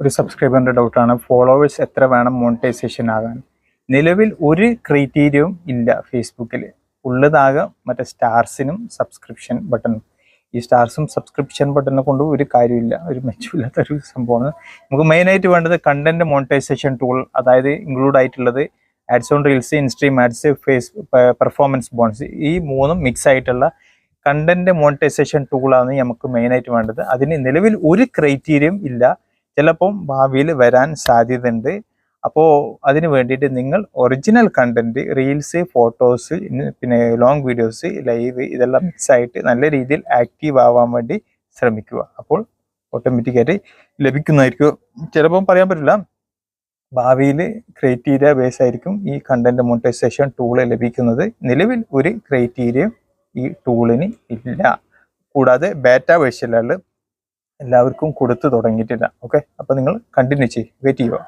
ഒരു സബ്സ്ക്രൈബറിന്റെ ഡൗട്ടാണ് ഫോളോവേഴ്സ് എത്ര വേണം മോണിറ്റൈസേഷൻ ആകാൻ? നിലവിൽ ഒരു ക്രൈറ്റീരിയവും ഇല്ല ഫേസ്ബുക്കിൽ ഉള്ളതാകെ മറ്റേ സ്റ്റാർസിനും സബ്സ്ക്രിപ്ഷൻ ബട്ടണും ഈ സ്റ്റാർസും സബ്സ്ക്രിപ്ഷൻ ബട്ടണിനെ കൊണ്ട് ഒരു കാര്യമില്ല. ഒരു മെച്ചമില്ലാത്ത ഒരു സംഭവമാണ്. നമുക്ക് മെയിനായിട്ട് വേണ്ടത് കണ്ടന്റ് മോണിറ്റൈസേഷൻ ടൂൾ അതായത് ഇൻക്ലൂഡ് ആയിട്ടുള്ളത് ads on reels instream ads face performance bonus ഈ മൂന്നും മിക്സ് ആയിട്ടുള്ള കണ്ടന്റ് മോണിറ്റൈസേഷൻ ടൂളാണ് നമുക്ക് മെയിനായിട്ട് വേണ്ടത്. അതിന് നിലവിൽ ഒരു ക്രൈറ്റീരിയം ഇല്ല. ചിലപ്പം ഭാവിയിൽ വരാൻ സാധ്യതയുണ്ട്. അപ്പോൾ അതിന് വേണ്ടിയിട്ട് നിങ്ങൾ ഒറിജിനൽ കണ്ടന്റ് റീൽസ് ഫോട്ടോസ് പിന്നെ ലോങ് വീഡിയോസ് ലൈവ് ഇതെല്ലാം മിക്സ് ആയിട്ട് നല്ല രീതിയിൽ ആക്റ്റീവ് ആവാൻ വേണ്ടി ശ്രമിക്കുക. അപ്പോൾ ഓട്ടോമാറ്റിക്കായിട്ട് ലഭിക്കുന്നതായിരിക്കും. ചിലപ്പം പറയാൻ പറ്റില്ല. ഭാവിയിൽ ക്രൈറ്റീരിയ ബേസ് ആയിരിക്കും ഈ കണ്ടന്റ് മോണിറ്റൈസേഷൻ ടൂൾ ലഭിക്കുന്നത്. നിലവിൽ ഒരു ക്രൈറ്റീരിയ ഈ ടൂളിന് ഇല്ല. കൂടാതെ ബേറ്റ വേർഷനുകൾ എല്ലാവർക്കും കൊടുത്തു തുടങ്ങിയിട്ടില്ല. ഓക്കെ അപ്പോൾ നിങ്ങൾ കണ്ടിന്യൂ ചെയ്യും. വെയിറ്റ് ചെയ്യുക.